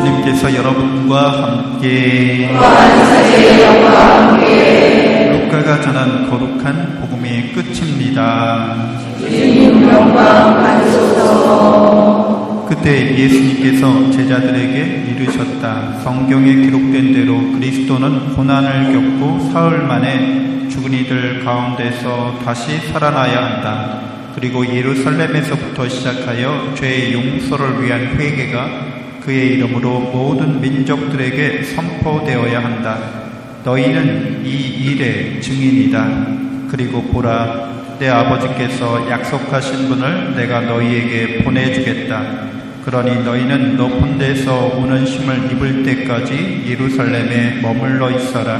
주님께서 여러분과 함께 루카가 전한 거룩한 복음의 끝입니다. 그때 예수님께서 제자들에게 이르셨다. 성경에 기록된 대로 그리스도는 고난을 겪고 사흘 만에 죽은 이들 가운데서 다시 살아나야 한다. 그리고 예루살렘에서부터 시작하여 죄의 용서를 위한 회개가 그의 이름으로 모든 민족들에게 선포되어야 한다. 너희는 이 일의 증인이다. 그리고 보라, 내 아버지께서 약속하신 분을 내가 너희에게 보내주겠다. 그러니 너희는 높은 데서 오는 힘을 입을 때까지 예루살렘에 머물러 있어라.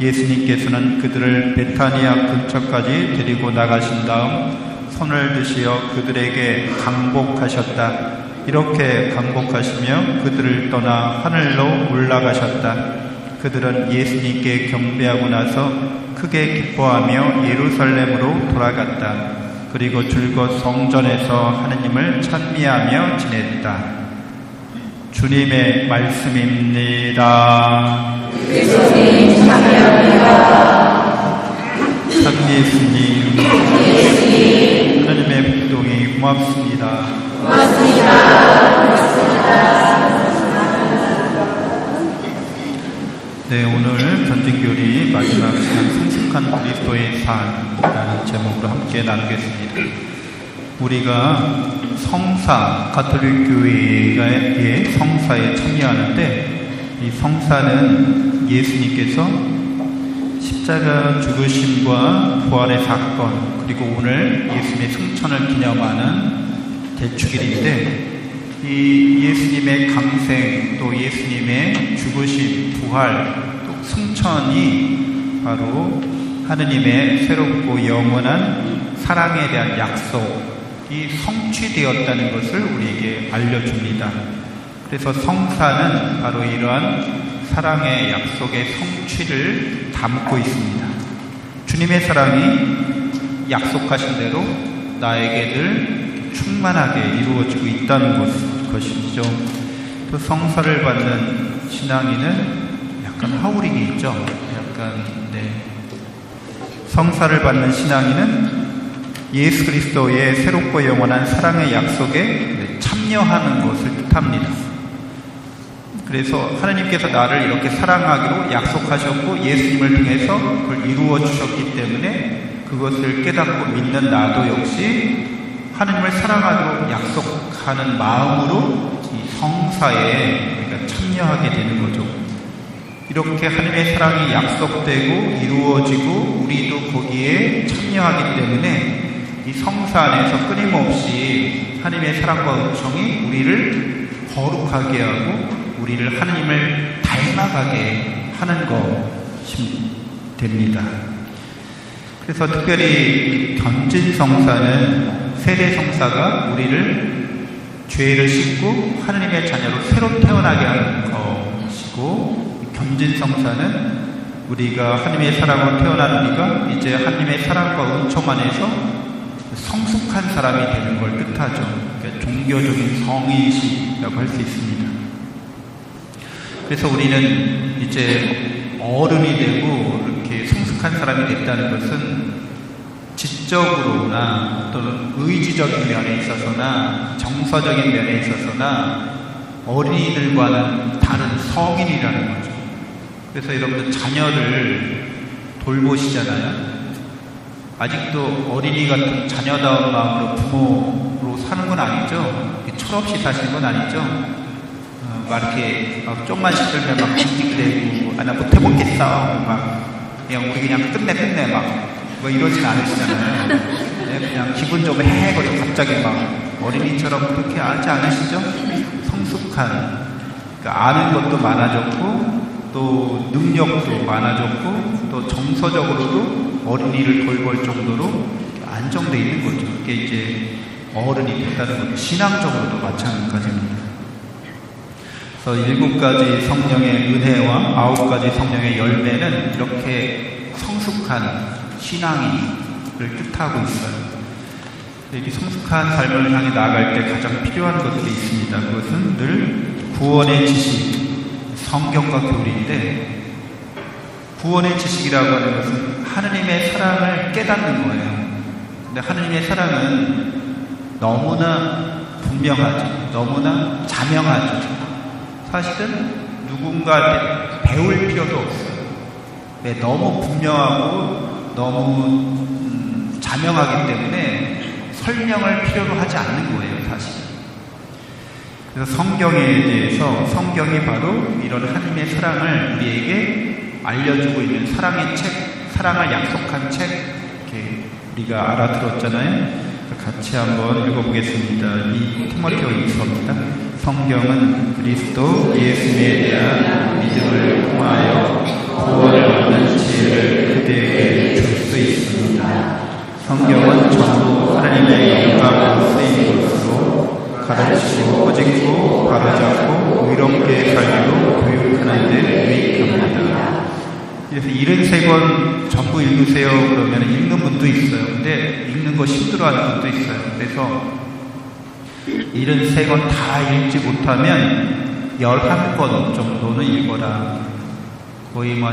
예수님께서는 그들을 베타니아 근처까지 데리고 나가신 다음 손을 드시어 그들에게 강복하셨다. 이렇게 강복하시며 그들을 떠나 하늘로 올라가셨다. 그들은 예수님께 경배하고 나서 크게 기뻐하며 예루살렘으로 돌아갔다. 그리고 줄곧 성전에서 하느님을 찬미하며 지냈다. 주님의 말씀입니다. 참 예수님, 하나님의 백동이 고맙습니다. 네, 오늘 전진교리 마지막 시간 성숙한 그리스도의 삶이라는 제목으로 함께 나누겠습니다. 우리가 성사, 가톨릭 교회의 성사에 참여하는데 이 성사는 예수님께서 십자가 죽으심과 부활의 사건 그리고 오늘 예수님의 승천을 기념하는 대축일인데 이 예수님의 강생 또 예수님의 죽으심 부활 또 승천이 바로 하느님의 새롭고 영원한 사랑에 대한 약속이 성취되었다는 것을 우리에게 알려줍니다. 그래서 성사는 바로 이러한 사랑의 약속의 성취를 담고 있습니다. 주님의 사랑이 약속하신 대로 나에게들 충만하게 이루어지고 있다는 것, 것이죠. 또 성사를 받는 신앙인은 약간 하우링이 있죠. 약간 네. 성사를 받는 신앙인은 예수 그리스도의 새롭고 영원한 사랑의 약속에 참여하는 것을 뜻합니다. 그래서 하나님께서 나를 이렇게 사랑하기로 약속하셨고 예수님을 통해서 그걸 이루어 주셨기 때문에 그것을 깨닫고 믿는 나도 역시 하나님을 사랑하기로 약속하는 마음으로 이 성사에 우리가 참여하게 되는 거죠. 이렇게 하나님의 사랑이 약속되고 이루어지고 우리도 거기에 참여하기 때문에 이 성사 안에서 끊임없이 하나님의 사랑과 은총이 우리를 거룩하게 하고 우리를 하나님을 닮아가게 하는 것이 됩니다. 그래서 특별히 견진 성사는 세례 성사가 우리를 죄를 씻고 하나님의 자녀로 새로 태어나게 하는 것이고 견진 성사는 우리가 하나님의 사랑으로 태어난 우리가 이제 하나님의 사랑과 은총 안에서 성숙한 사람이 되는 걸 뜻하죠. 그러니까 종교적인 성인식이라고 할 수 있습니다. 그래서 우리는 이제 어른이 되고 이렇게 성숙한 사람이 됐다는 것은 지적으로나 또는 의지적인 면에 있어서나 정서적인 면에 있어서나 어린이들과는 다른 성인이라는 거죠. 그래서 여러분들 자녀를 돌보시잖아요. 아직도 어린이 같은 자녀다운 마음으로 부모로 사는 건 아니죠. 철없이 사시는 건 아니죠. 어, 막 이렇게 막 좀만 시들면 막 징징대고 아 나 못해먹겠어 막 그냥 우리 그냥 끝내 끝내 막 뭐 이러진 않으시잖아요. 네, 그냥 기분 좀 해거리 갑자기 막 어린이처럼 그렇게 하지 않으시죠? 성숙한 그러니까 아는 것도 많아졌고 또 능력도 많아졌고 또 정서적으로도 어린이를 돌볼 정도로 안정돼 있는 거죠. 이게 이제 어른이 됐다는 거죠. 신앙적으로도 마찬가지입니다. 그래서 일곱 가지 성령의 은혜와 아홉 가지 성령의 열매는 이렇게 성숙한 신앙인을 뜻하고 있어요. 이렇게 성숙한 삶을 향해 나아갈 때 가장 필요한 것들이 있습니다. 그것은 늘 구원의 지식, 성경과 교리인데 구원의 지식이라고 하는 것은 하느님의 사랑을 깨닫는 거예요. 근데 하느님의 사랑은 너무나 분명하죠. 너무나 자명하죠. 사실은 누군가한테 배울 필요도 없어요. 왜 너무 분명하고 너무 음, 자명하기 때문에 설명을 필요로 하지 않는 거예요, 사실. 그래서 성경에 대해서 성경이 바로 이런 하나님의 사랑을 우리에게 알려주고 있는 사랑의 책, 사랑을 약속한 책, 이렇게 우리가 알아들었잖아요. 같이 한번 읽어보겠습니다. 이 티모테오 이서입니다. 성경은 그리스도 예수에 대한 믿음을 통하여 구원을 얻는 지혜를 그대에게 줄 수 있습니다. 성경은 전부 하나님의 영광으로 쓰인 것으로 가르치고 꼬집고 바로잡고 의롭게 살기로 교육하는 데 유익합니다. 그래서 73권 전부 읽으세요 그러면 읽는 분도 있어요. 근데 읽는 거 힘들어하는 분도 있어요. 그래서 73권 다 읽지 못하면 11권 정도는 읽어라. 거의 뭐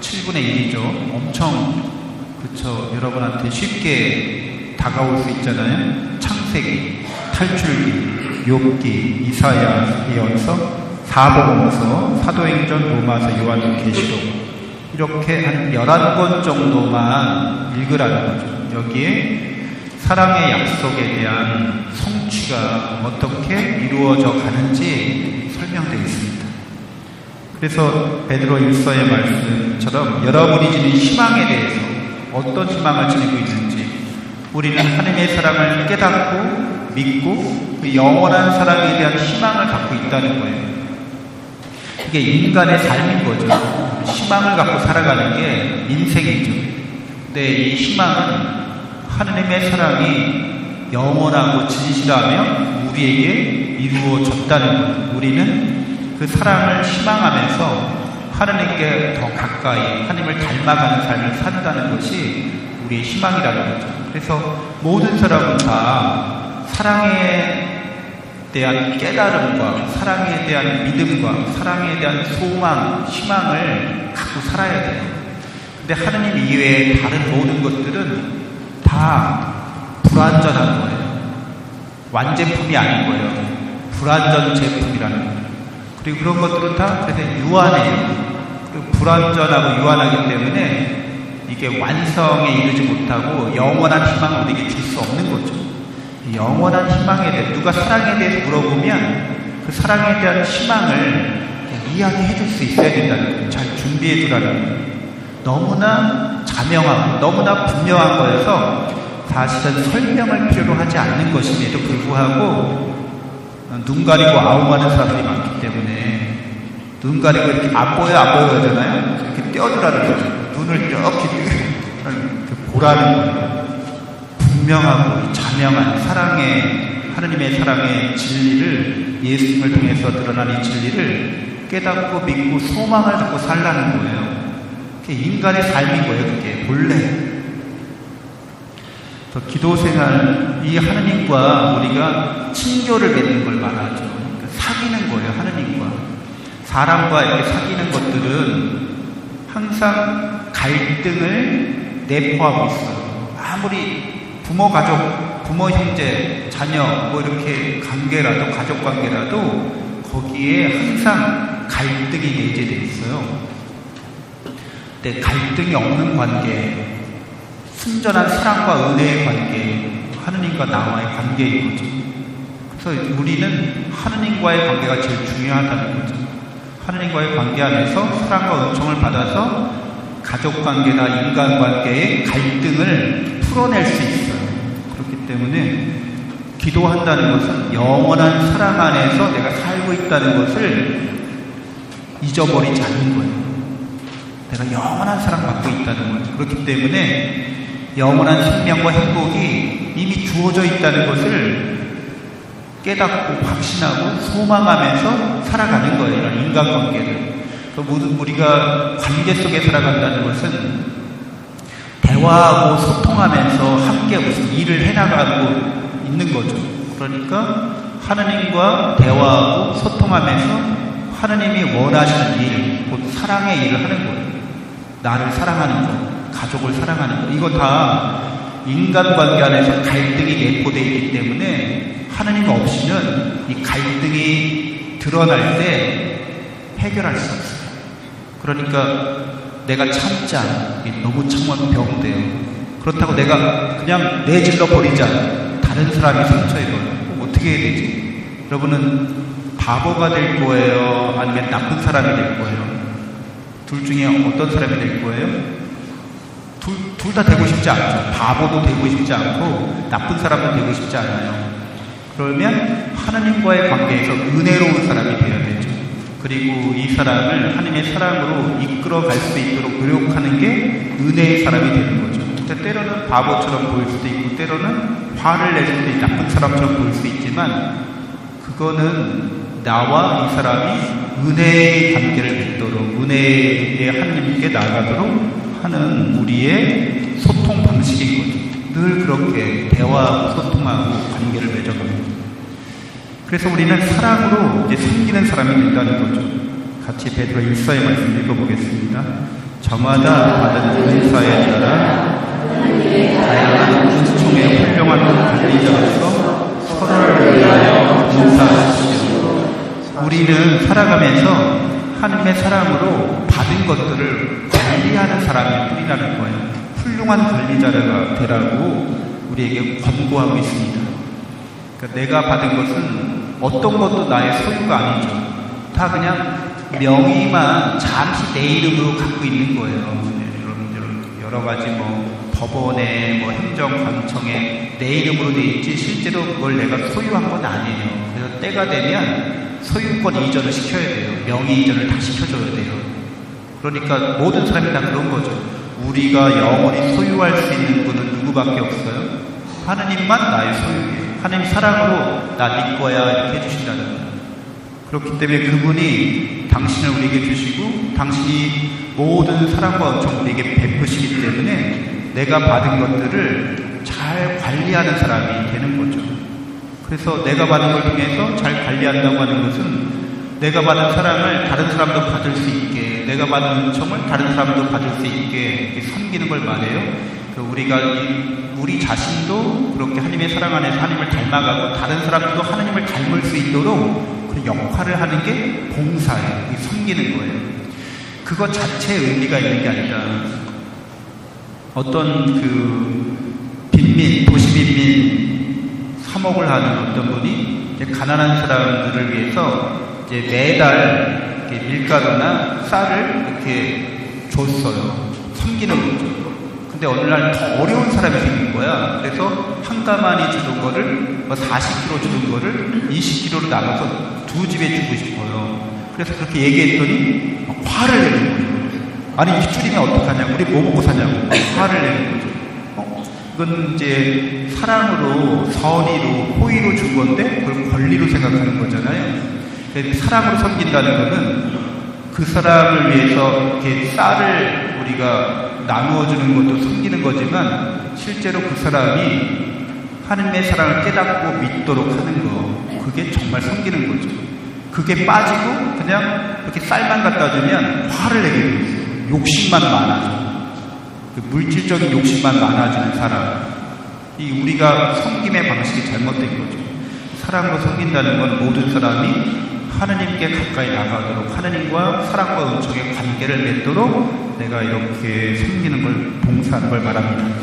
7분의 1이죠. 엄청 그쵸 여러분한테 쉽게 다가올 수 있잖아요. 창세기, 탈출기, 욥기, 이사야, 예언서, 사복음서, 사도행전, 로마서, 요한계시록 이렇게 한 11권 정도만 읽으라는 거죠. 여기에 사랑의 약속에 대한 성 취가 어떻게 이루어져 가는지 설명되어 있습니다. 그래서 베드로 일서의 말씀처럼 여러분이 지닌 희망에 대해서 어떤 희망을 지니고 있는지 우리는 하나님의 사랑을 깨닫고 믿고 그 영원한 사랑에 대한 희망을 갖고 있다는 거예요. 이게 인간의 삶인 거죠. 희망을 갖고 살아가는 게 인생이죠. 근데 이 희망은 하느님의 사랑이 영원하고 진실하며 우리에게 이루어졌다는 것. 우리는 그 사랑을 희망하면서 하느님께 더 가까이 하나님을 닮아가는 삶을 산다는 것이 우리의 희망이라는 거죠. 그래서 모든 사람은 다 사랑에 대한 깨달음과 사랑에 대한 믿음과 사랑에 대한 소망, 희망을 갖고 살아야 돼요. 근데 하느님 이외에 다른 모든 것들은 다 불완전한 거예요. 완제품이 아닌 거예요. 불완전 제품이라는 거예요. 그리고 그런 것들은 다 그래서 유한해요. 그리고 불완전하고 유한하기 때문에 이게 완성에 이르지 못하고 영원한 희망을 우리에게 줄 수 없는 거죠. 영원한 희망에 대해 누가 사랑에 대해서 물어보면 그 사랑에 대한 희망을 이야기해 줄 수 있어야 된다는 거예요. 잘 준비해 두라는 거예요. 너무나 자명하고 너무나 분명한 거여서 사실은 설명을 필요로 하지 않는 것임에도 불구하고 눈 가리고 아웅하는 사람들이 많기 때문에 눈 가리고 이렇게 안 보여 안 보여 하잖아요. 이렇게 떼어주라는 거죠. 눈을 이렇게 보라는 거예요. 분명하고 자명한 사랑의 하느님의 사랑의 진리를 예수님을 통해서 드러난 이 진리를 깨닫고 믿고 소망을 갖고 살라는 거예요. 인간의 삶인 거예요. 그게 본래. 기도 생활 이 하느님과 우리가 친교를 맺는 걸 말하죠. 그러니까 사귀는 거예요. 하느님과 사람과 이렇게 사귀는 것들은 항상 갈등을 내포하고 있어요. 아무리 부모 가족, 부모 형제, 자녀 뭐 이렇게 관계라도 가족 관계라도 거기에 항상 갈등이 내재되어 있어요. 근데 갈등이 없는 관계, 순전한 사랑과 은혜의 관계, 하느님과 나와의 관계인 거죠. 그래서 우리는 하느님과의 관계가 제일 중요하다는 거죠. 하느님과의 관계 안에서 사랑과 은총을 받아서 가족 관계나 인간 관계의 갈등을 풀어낼 수 있어요. 그렇기 때문에 기도한다는 것은 영원한 사랑 안에서 내가 살고 있다는 것을 잊어버리지 않는 거예요. 내가 영원한 사랑 받고 있다는 거예요. 그렇기 때문에 영원한 생명과 행복이 이미 주어져 있다는 것을 깨닫고 확신하고 소망하면서 살아가는 거예요. 이런 인간관계를. 우리가 관계 속에 살아간다는 것은 대화하고 소통하면서 함께 무슨 일을 해나가고 있는 거죠. 그러니까 하느님과 대화하고 소통하면서 하느님이 원하시는 일, 곧 사랑의 일을 하는 거예요. 나를 사랑하는 것, 가족을 사랑하는 것. 이거 다 인간관계 안에서 갈등이 내포되어 있기 때문에 하느님 없이는 이 갈등이 드러날 때 해결할 수 없어요. 그러니까 내가 참자. 너무 참으면 병돼요. 그렇다고 내가 그냥 내질러 버리자. 다른 사람이 상처 입어요. 어떻게 해야 되지? 여러분은 바보가 될 거예요? 아니면 나쁜 사람이 될 거예요? 둘 중에 어떤 사람이 될 거예요? 둘, 둘다 되고 싶지 않죠. 바보도 되고 싶지 않고 나쁜 사람도 되고 싶지 않아요. 그러면 하나님과의 관계에서 은혜로운 사람이 되어야 되죠. 그리고 이 사람을 하나님의 사랑으로 이끌어 갈 수 있도록 노력하는 게 은혜의 사람이 되는 거죠. 근데 때로는 바보처럼 보일 수도 있고 때로는 화를 낼 수도 있고 나쁜 사람처럼 보일 수 있지만 그거는 나와 이 사람이 은혜의 관계를 맺도록 은혜의 하나님께 나가도록 하는 우리의 소통 방식인 거죠. 늘 그렇게 대화하고 소통하고 관계를 맺어갑니다. 그래서 우리는 사랑으로 이제 생기는 사람이 된다는 거죠. 같이 베드로 1사의 말씀 읽어보겠습니다. 저마다 받은 은사에 따라 다양한 은총의 훌륭한 관리자로서 서로를 위하여 봉사하시오. 우리는 살아가면서 하나님의 사랑으로 받은 것들을 관리하는 사람이 우리라는 거예요. 훌륭한 관리자가 되라고 우리에게 권고하고 있습니다. 그러니까 내가 받은 것은 어떤 것도 나의 소유가 아니죠. 다 그냥 명의만 잠시 내 이름으로 갖고 있는 거예요. 여러 가지 뭐 법원에 뭐 행정관청에 내 이름으로 돼 있지 실제로 그걸 내가 소유한 건 아니에요. 그래서 때가 되면 소유권 이전을 시켜야 돼요. 명의 이전을 다 시켜줘야 돼요. 그러니까 모든 사람이 다 그런 거죠. 우리가 영원히 소유할 수 있는 분은 누구밖에 없어요? 하느님만 나의 소유예요. 하나님 사랑으로 나네 거야 이렇게 해주신다는 거예요. 그렇기 때문에 그분이 당신을 우리에게 주시고 당신이 모든 사랑과 은총 우리에게 베푸시기 때문에 내가 받은 것들을 잘 관리하는 사람이 되는 거죠. 그래서 내가 받은 걸 통해서 잘 관리한다고 하는 것은 내가 받은 사랑을 다른 사람도 받을 수 있게, 내가 받은 은총을 다른 사람도 받을 수 있게 섬기는 걸 말해요. 우리가 우리 자신도 그렇게 하나님의 사랑 안에서 하나님을 닮아가고 다른 사람도 하나님을 닮을 수 있도록 그 역할을 하는 게 봉사예요. 섬기는 거예요. 그것 자체에 의미가 있는 게 아니라 어떤 그 빈민, 도시 빈민 사목을 하는 어떤 분이 가난한 사람들을 위해서 이제 매달 이렇게 밀가루나 쌀을 이렇게 줬어요. 섬기는 거죠. 근데 어느 날 더 어려운 사람이 생긴 거야. 그래서 한 가마니 주는 거를 뭐 40kg 주는 거를 20kg로 나눠서 두 집에 주고 싶어요. 그래서 그렇게 얘기했더니 화를 내는 거예요. 아니 이 줄이면 어떡하냐? 우리 뭐 먹고 사냐고 화를 내는 거죠. 어? 이건 이제 사랑으로 선의로 호의로 준 건데 그걸 권리로 생각하는 거잖아요. 사랑으로 섬긴다는 것은 그 사람을 위해서 이렇게 쌀을 우리가 나누어 주는 것도 섬기는 거지만 실제로 그 사람이 하나님의 사랑을 깨닫고 믿도록 하는 거 그게 정말 섬기는 거죠. 그게 빠지고 그냥 이렇게 쌀만 갖다 주면 화를 내게 되어 있어요. 욕심만 많아져. 그 물질적인 욕심만 많아지는 사람. 이 우리가 섬김의 방식이 잘못된 거죠. 사랑으로 섬긴다는 건 모든 사람이 하느님께 가까이 나가도록 하느님과 사랑과 은총의 관계를 맺도록 내가 이렇게 섬기는 걸 봉사하는 걸 말합니다.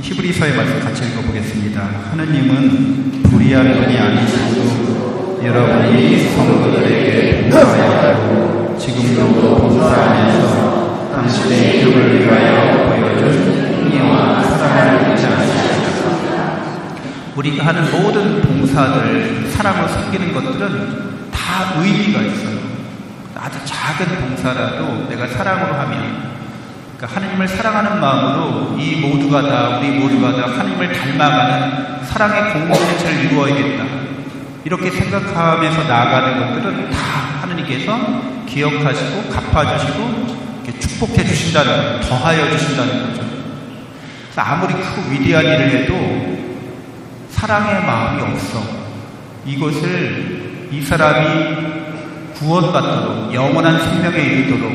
히브리서의 말씀 같이 읽어보겠습니다. 하느님은 불의한 분이 아니시고 여러분이 성도들에게 봉사하고 지금도 봉사하면서 당신의 이름을 위하여 보여준 행위와 사랑을 잊지 않으십시오. 우리가 하는 모든 봉사들, 사랑을 섬기는 것들은 다 의미가 있어요. 아주 작은 봉사라도 내가 사랑으로 하면 그러니까 하나님을 사랑하는 마음으로 이 모두가 다 우리 모두가 다 하나님을 닮아가는 사랑의 공동체를 이루어야겠다. 이렇게 생각하면서 나아가는 것들은 다 하나님께서 기억하시고 갚아주시고 축복해 주신다는 더하여 주신다는 거죠. 아무리 크고 위대한 일을 해도 사랑의 마음이 없어. 이것을 이 사람이 구원받도록 영원한 생명에 이르도록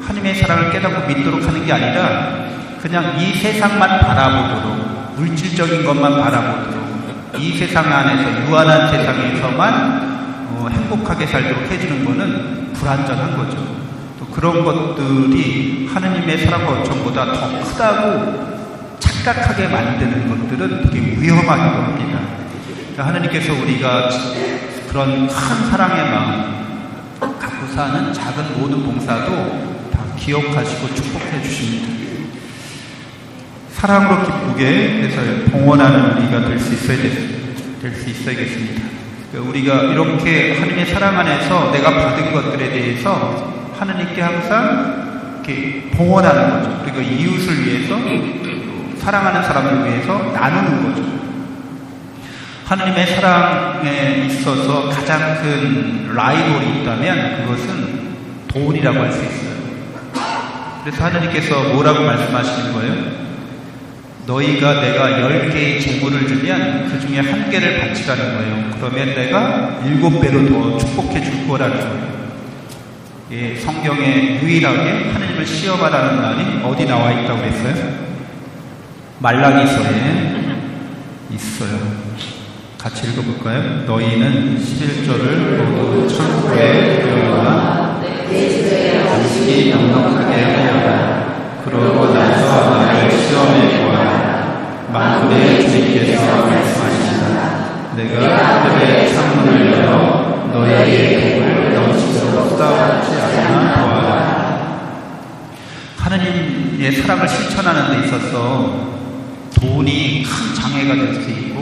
하나님의 사랑을 깨닫고 믿도록 하는 게 아니라 그냥 이 세상만 바라보도록 물질적인 것만 바라보도록 이 세상 안에서 유한한 세상에서만 어, 행복하게 살도록 해주는 것은 불완전한 거죠. 또 그런 것들이 하느님의 사랑과 어청보다 더 크다고 착각하게 만드는 것들은 되게 위험하기도 합니다. 그러니까 하느님께서 우리가 그런 큰 사랑의 마음 갖고 사는 작은 모든 봉사도 다 기억하시고 축복해 주십니다. 사랑으로 기쁘게 그래서 봉헌하는 우리가 될 수 있어야 될수 있어야겠습니다. 그러니까 우리가 이렇게 하느님의 사랑 안에서 내가 받은 것들에 대해서 하느님께 항상 이렇게 봉헌하는 거죠. 그리고 이웃을 위해서 사랑하는 사람을 위해서 나누는 거죠. 하느님의 사랑에 있어서 가장 큰 라이벌이 있다면 그것은 돈이라고 할 수 있어요. 그래서 하느님께서 뭐라고 말씀하시는 거예요? 너희가 내가 열 개의 재물을 주면 그 중에 한 개를 바치라는 거예요. 그러면 내가 일곱 배로 더 축복해 줄 거라는 거예요. 예, 성경에 유일하게 하느님을 시험하라는 말이 어디 나와 있다고 그랬어요? 말라기서에 있어요. 같이 읽어볼까요? 너희는 11절을 모두 창고에 들여놓아 음식이 넉넉하게 하여라. 그러고 나서 나를 시험해 보아라. 만군의 주님께서 말씀하신다. 내가 하늘의 창문을 열어 너희에게 복을 넘치도록 쏟아붓지 않나 보아라. 하느님의 사랑을 실천하는 데 있어서 돈이 큰 장애가 될 수 있고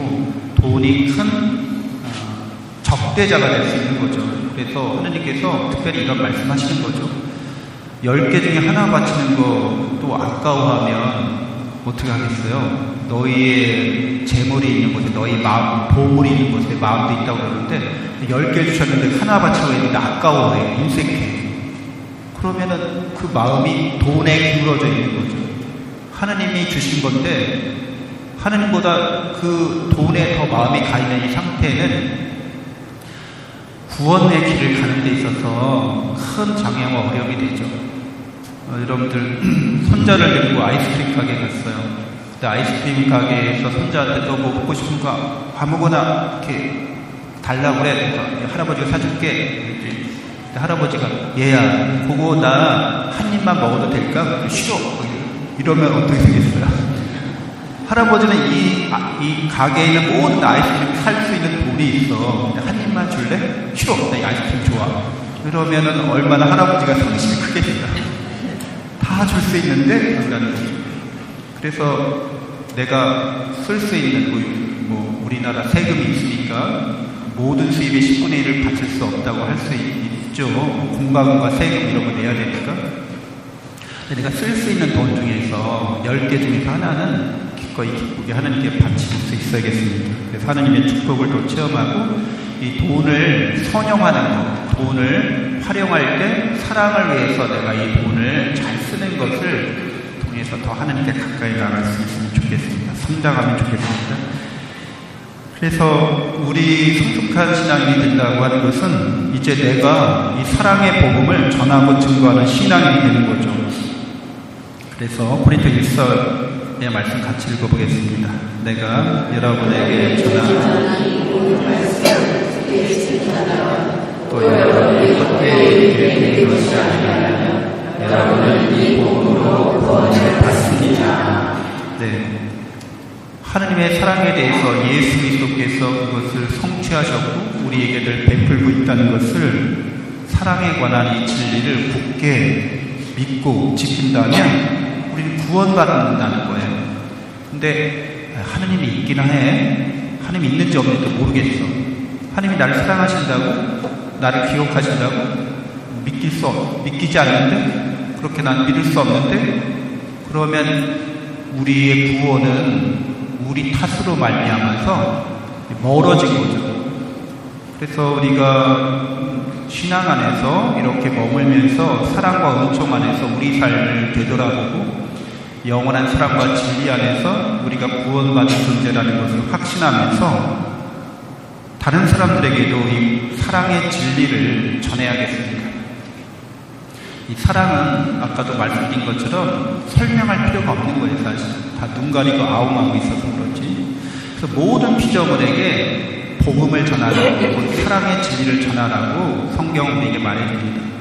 돈이 큰 어, 적대자가 될 수 있는 거죠. 그래서 하느님께서 특별히 이런 말씀하시는 거죠. 열 개 중에 하나 바치는 것도 아까워하면 어떻게 하겠어요? 너희의 재물이 있는 곳에 너희 마음, 보물이 있는 곳에 마음도 있다고 그러는데 열 개 주셨는데 하나 바치고 있는데 아까워해, 인색해. 그러면은 그 마음이 돈에 기울어져 있는 거죠. 하느님이 주신 건데 하느님보다 그 돈에 더 마음이 가 있는 이 상태는 구원의 길을 가는 데 있어서 큰 장애와 어려움이 되죠. 어, 여러분들 손자를 데리고 아이스크림 가게 갔어요. 근데 아이스크림 가게에서 손자한테 너뭐 먹고 싶은 거 아무거나 이렇게 달라고 그래. 그래서 할아버지가 사줄게. 할아버지가 얘야 그거 나 한 입만 먹어도 될까? 싫어. 이러면 어떻게 되겠어요? 할아버지는 이, 아, 이 가게에 있는 모든 아이스크림 살 수 있는 돈이 있어. 한 입만 줄래? 싫어. 나 이 아이스크림 좋아. 그러면은 얼마나 할아버지가 상심이 크겠습니까? 다 줄 수 있는데, 그런다는 거죠. 그래서 내가 쓸 수 있는, 뭐, 뭐, 우리나라 세금이 있으니까 모든 수입의 10분의 1을 바칠 수 없다고 할 수 있죠. 공과금과 세금 이런 거 내야 되니까. 내가 쓸 수 있는 돈 중에서 10개 중에서 하나는 기꺼이 기쁘게 하나님께 바칠 수 있어야겠습니다. 그래서 하나님의 축복을 또 체험하고 이 돈을 선용하는 것, 돈을 활용할 때 사랑을 위해서 내가 이 돈을 잘 쓰는 것을 통해서 더 하나님께 가까이 나갈 수 있으면 좋겠습니다. 성장하면 좋겠습니다. 그래서 우리 성숙한 신앙이 된다고 하는 것은 이제 내가 이 사랑의 복음을 전하고 증거하는 신앙이 되는 거죠. 그래서 고린도 1서 의 말씀 같이 읽어보겠습니다. 내가 여러분에게 전하는 또 여러분이 이르게 된 것이 아니라 여러분은 이 복음으로 구원을 받습니다. 네. 하느님의 사랑에 대해서 예수 그리스도께서 그것을 성취하셨고 우리에게 늘 베풀고 있다는 것을 사랑에 관한 이 진리를 굳게 믿고 지킨다면 구원받는다는 거예요. 근데 하느님이 있긴 해. 하느님이 있는지 없는지 모르겠어. 하느님이 나를 사랑하신다고 나를 기억하신다고 믿길 수 없, 믿기지 않는데 그렇게 난 믿을 수 없는데 그러면 우리의 구원은 우리 탓으로 말미암아서 멀어진 거죠. 그래서 우리가 신앙 안에서 이렇게 머물면서 사랑과 은총 안에서 우리 삶을 되돌아보고 영원한 사랑과 진리 안에서 우리가 구원받은 존재라는 것을 확신하면서 다른 사람들에게도 이 사랑의 진리를 전해야겠습니다. 이 사랑은 아까도 말씀드린 것처럼 설명할 필요가 없는 거예요, 사실. 다 눈 가리고 아웅하고 있어서 그렇지. 그래서 모든 피조물에게 복음을 전하라고, 사랑의 진리를 전하라고 성경은 우리에게 말해줍니다.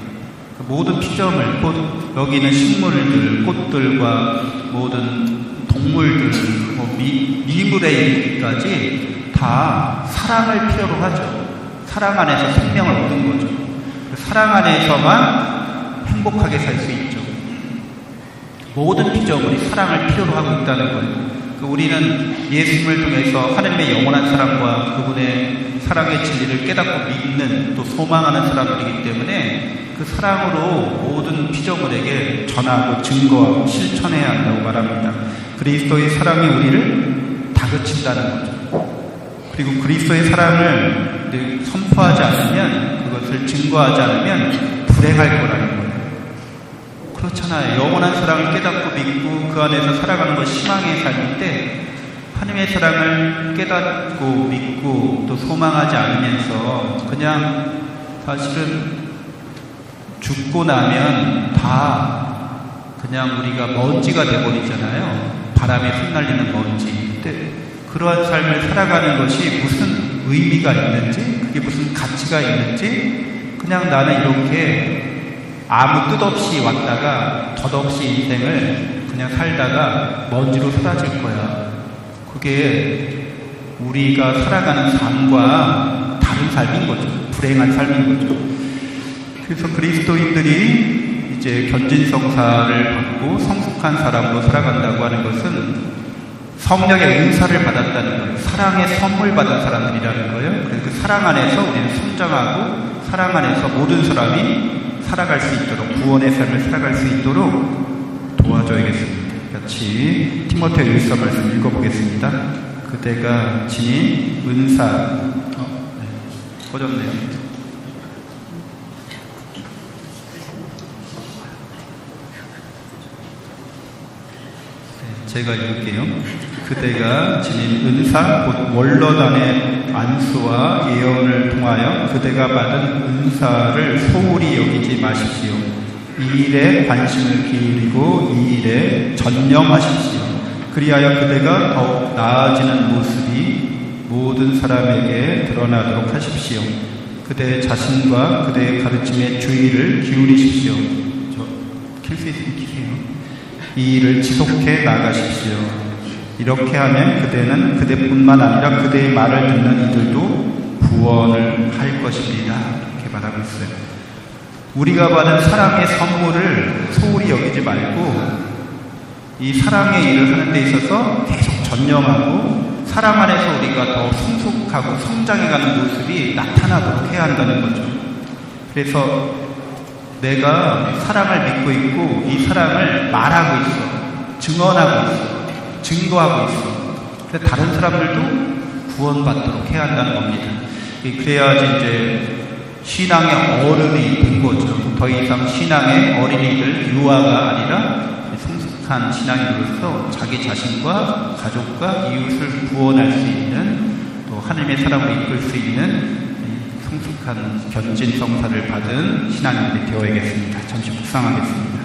그 모든 피조물, 곧 여기 있는 식물들, 꽃들과 모든 동물들, 뭐 미, 미물에 이르기까지 다 사랑을 필요로 하죠. 사랑 안에서 생명을 얻은 거죠. 그 사랑 안에서만 행복하게 살 수 있죠. 모든 피조물이 사랑을 필요로 하고 있다는 거예요. 그 우리는 예수님을 통해서 하나님의 영원한 사랑과 그분의 사랑의 진리를 깨닫고 믿는 또 소망하는 사람들이기 때문에 그 사랑으로 모든 피조물에게 전하고 증거하고 실천해야 한다고 말합니다. 그리스도의 사랑이 우리를 다그친다는 거죠. 그리고 그리스도의 사랑을 선포하지 않으면 그것을 증거하지 않으면 불행할 거라는 거예요. 그렇잖아요. 영원한 사랑을 깨닫고 믿고 그 안에서 살아가는 것 희망의 삶인데 하나님의 사랑을 깨닫고 믿고 또 소망하지 않으면서 그냥 사실은 죽고 나면 다 그냥 우리가 먼지가 돼버리잖아요. 바람에 흩날리는 먼지. 근데 그러한 삶을 살아가는 것이 무슨 의미가 있는지, 그게 무슨 가치가 있는지, 그냥 나는 이렇게 아무 뜻 없이 왔다가 덧없이 인생을 그냥 살다가 먼지로 사라질 거야. 그게 우리가 살아가는 삶과 다른 삶인 거죠. 불행한 삶인 거죠. 그래서 그리스도인들이 이제 견진성사를 받고 성숙한 사람으로 살아간다고 하는 것은 성령의 은사를 받았다는 거예요. 사랑의 선물 받은 사람들이라는 거예요. 그래서 그 사랑 안에서 우리는 성장하고 사랑 안에서 모든 사람이 살아갈 수 있도록 구원의 삶을 살아갈 수 있도록 도와줘야겠습니다. 같이 티모테오 1서 말씀 읽어보겠습니다. 그대가 지닌 은사 어, 네. 꺼졌네요. 제가 읽을게요. 그대가 지닌 은사, 곧 원로단의 안수와 예언을 통하여 그대가 받은 은사를 소홀히 여기지 마십시오. 이 일에 관심을 기울이고 이 일에 전념하십시오. 그리하여 그대가 더욱 나아지는 모습이 모든 사람에게 드러나도록 하십시오. 그대 자신과 그대의 가르침에 주의를 기울이십시오. 저킬수 있으면 키세요. 이 일을 지속해 나가십시오. 이렇게 하면 그대는 그대뿐만 아니라 그대의 말을 듣는 이들도 구원을 할 것입니다. 이렇게 말하고 있어요. 우리가 받은 사랑의 선물을 소홀히 여기지 말고 이 사랑의 일을 하는 데 있어서 계속 전념하고 사랑 안에서 우리가 더 성숙하고 성장해가는 모습이 나타나도록 해야 한다는 거죠. 그래서 내가 사랑을 믿고 있고 이 사랑을 말하고 있어. 증언하고 있어. 증거하고 있어. 그래서 다른 사람들도 구원받도록 해야 한다는 겁니다. 그래야지 이제 신앙의 어른이 된 거죠. 더 이상 신앙의 어린이들 유아가 아니라 성숙한 신앙인으로서 자기 자신과 가족과 이웃을 구원할 수 있는 또 하나님의 사랑으로 이끌 수 있는 성숙한 견진 성사를 받은 신앙인들이 되어야겠습니다. 잠시 묵상하겠습니다.